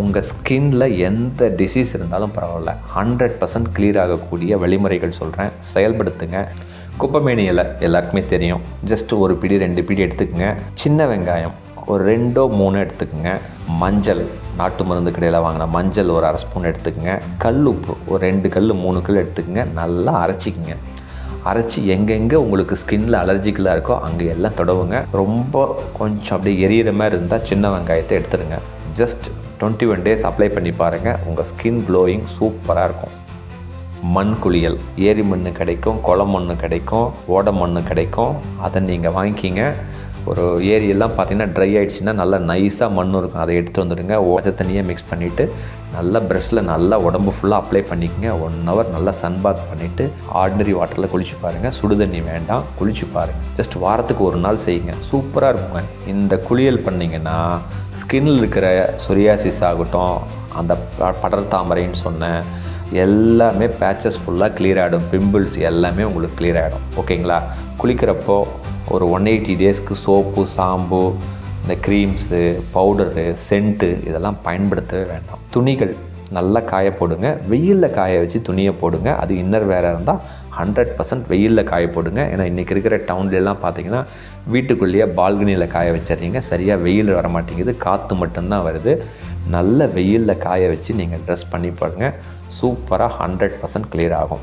உங்கள் ஸ்கின்ல எந்த டிசீஸ் இருந்தாலும் பரவாயில்ல. ஹண்ட்ரட் பர்சன்ட் கிளியர் ஆகக்கூடிய வழிமுறைகள் சொல்கிறேன் செயல்படுத்துங்க. குப்பமேனியில் இலை எல்லாருக்குமே தெரியும். ஜஸ்ட் ஒரு பிடி ரெண்டு பிடி எடுத்துக்கோங்க. சின்ன வெங்காயம் ஒரு ரெண்டோ மூணோ எடுத்துக்கங்க. மஞ்சள் நாட்டு மருந்து கடையில் வாங்கின மஞ்சள் ஒரு அரை ஸ்பூன் எடுத்துக்கங்க. கல் உப்பு ஒரு ரெண்டு கல் மூணு கல் எடுத்துக்கோங்க. நல்லா அரைச்சிக்கங்க. அரைச்சி எங்கெங்கே உங்களுக்கு ஸ்கின்னில் அலர்ஜிக்கலாக இருக்கோ அங்கே எல்லாம் தொடவுங்க. ரொம்ப கொஞ்சம் அப்படியே எரியிற மாதிரி இருந்தால் சின்ன வெங்காயத்தை எடுத்துருங்க. Just twenty one days apply பண்ணி பாருங்கள் உங்கள் ஸ்கின் க்ளோயிங் சூப்பராக இருக்கும். மண் குளியல் ஏரி மண் கிடைக்கும் குளம் மண் கிடைக்கும் ஓட மண் கிடைக்கும். அதை நீங்கள் வாங்கிக்கிங்க. ஒரு ஏரியெல்லாம் பார்த்தீங்கன்னா ட்ரை ஆகிடுச்சின்னா நல்லா நைஸாக மண் இருக்கும். அதை எடுத்து வந்துடுங்க. ஓஜ தண்ணியை மிக்ஸ் பண்ணிவிட்டு நல்லா ப்ரெஷ்ஷில் நல்லா உடம்பு ஃபுல்லாக அப்ளை பண்ணிக்கங்க. ஒன் ஹவர் நல்லா சன் பாத் பண்ணிவிட்டு ஆர்டினரி வாட்டரில் குளிச்சு பாருங்கள் சுடு தண்ணி வேண்டாம். குளிச்சு பாருங்கள் ஜஸ்ட் வாரத்துக்கு ஒரு நாள் செய்யுங்க. சூப்பராக இருக்குங்க. இந்த குளியல் பண்ணிங்கன்னா ஸ்கின்னில் இருக்கிற சொரியாசிஸ் ஆகட்டும் அந்த படர் தாமரைன்னு சொன்னேன். எல்லாமே பேச்சஸ் ஃபுல்லாக கிளியர் ஆகிடும் பிம்பிள்ஸ் எல்லாமே உங்களுக்கு கிளியர் ஆகிடும் ஓகேங்களா குளிக்கிறப்போ ஒரு ஒன் எயிட்டி டேஸ்க்கு சோப்பு சாம்பு இந்த க்ரீம்ஸு பவுடரு சென்ட்டு இதெல்லாம் பயன்படுத்தவே வேண்டாம். துணிகள் நல்லா காய போடுங்க. வெயிலில் காய வச்சு துணியை போடுங்க. அது இன்னர் வேற இருந்தால் ஹண்ட்ரட் பர்சன்ட் வெயிலில் காய போடுங்க. ஏன்னா இன்றைக்கி இருக்கிற டவுன்லலாம் பார்த்தீங்கன்னா வீட்டுக்குள்ளேயே பால்கனியில் காய வச்சிடுறீங்க சரியாக வெயில் வர மாட்டேங்குது காற்று மட்டும்தான் வருது. நல்ல வெயிலில் காய வச்சு நீங்கள் ட்ரெஸ் பண்ணி பாருங்கள் சூப்பராக ஹண்ட்ரட் பர்சன்ட் கிளியர் ஆகும்.